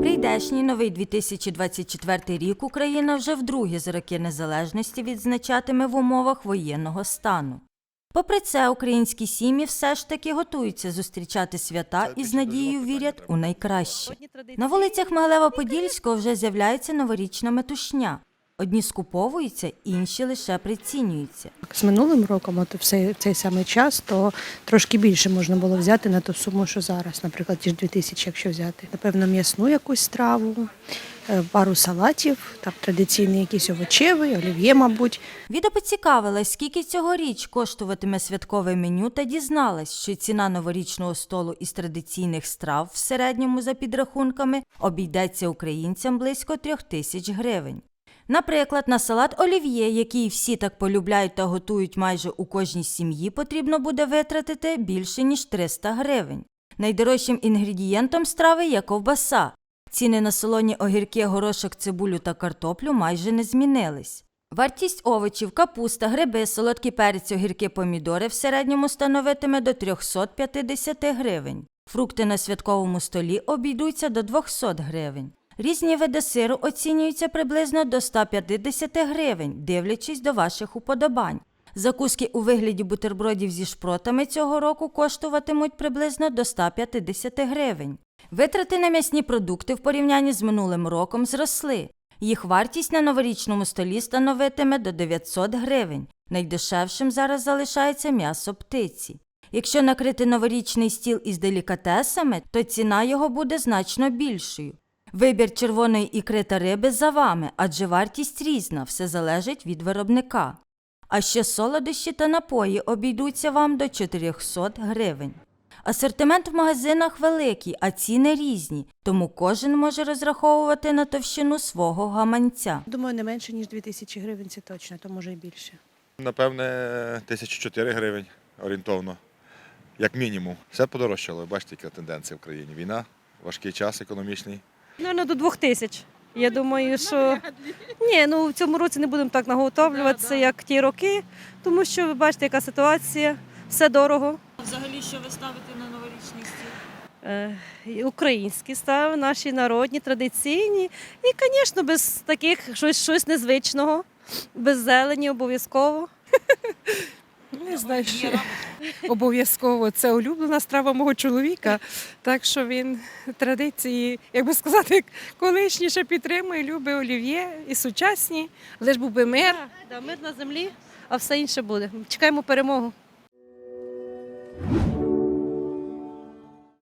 Прийдешній новий 2024 рік Україна вже вдруге з роки незалежності відзначатиме в умовах воєнного стану. Попри це, українські сім'ї все ж таки готуються зустрічати свята і з надією вірять у найкраще. На вулицях Могилева-Подільського вже з'являється новорічна метушня. Одні скуповуються, інші лише прицінюються. З минулим роком, от в цей, в цей самий час, то трошки більше можна було взяти на ту суму, що зараз, наприклад, ті ж 2000, якщо взяти. Напевно, м'ясну якусь страву, е, пару салатів, так традиційний якийсь овочевий, олів'є, мабуть. Віда поцікавилась, скільки цьогоріч коштуватиме святкове меню, та дізналась, що ціна новорічного столу із традиційних страв в середньому за підрахунками обійдеться українцям близько трьох тисяч гривень. Наприклад, на салат олів'є, який всі так полюбляють та готують майже у кожній сім'ї, потрібно буде витратити більше ніж 300 гривень. Найдорожчим інгредієнтом страви є ковбаса. Ціни на солоні огірки, горошок, цибулю та картоплю майже не змінились. Вартість овочів, капуста, гриби, солодкий перець, огірки, помідори в середньому становитиме до 350 гривень. Фрукти на святковому столі обійдуться до 200 гривень. Різні види сиру оцінюються приблизно до 150 гривень, дивлячись до ваших уподобань. Закуски у вигляді бутербродів зі шпротами цього року коштуватимуть приблизно до 150 гривень. Витрати на м'ясні продукти в порівнянні з минулим роком зросли. Їх вартість на новорічному столі становитиме до 900 гривень. Найдешевшим зараз залишається м'ясо птиці. Якщо накрити новорічний стіл із делікатесами, то ціна його буде значно більшою. Вибір червоної ікри та риби за вами, адже вартість різна, все залежить від виробника. А ще солодощі та напої обійдуться вам до 400 гривень. Асортимент в магазинах великий, а ціни різні, тому кожен може розраховувати на товщину свого гаманця. Думаю, не менше, ніж 2000 гривень, це точно, то може і більше. Напевне, 1004 гривень орієнтовно, як мінімум. Все подорожчало. Бачите, яка тенденція в країні. Війна, важкий час економічний. Наверно, до двох тисяч. Я думаю, що ні, ну в цьому році не будемо так наготовлюватися, як ті роки, тому що ви бачите, яка ситуація, все дорого. Взагалі, що ви ставите на новорічний стіл? Е, Українські стави, наші народні, традиційні. І, звісно, без таких щось, щось незвичного, без зелені обов'язково. Не знаю, що обов'язково це улюблена страва мого чоловіка. Так що він традиції, як би сказати, колишніше підтримує, любить олів'є і сучасні, лиш був би мир. Да, мир на землі, а все інше буде. Чекаємо перемогу.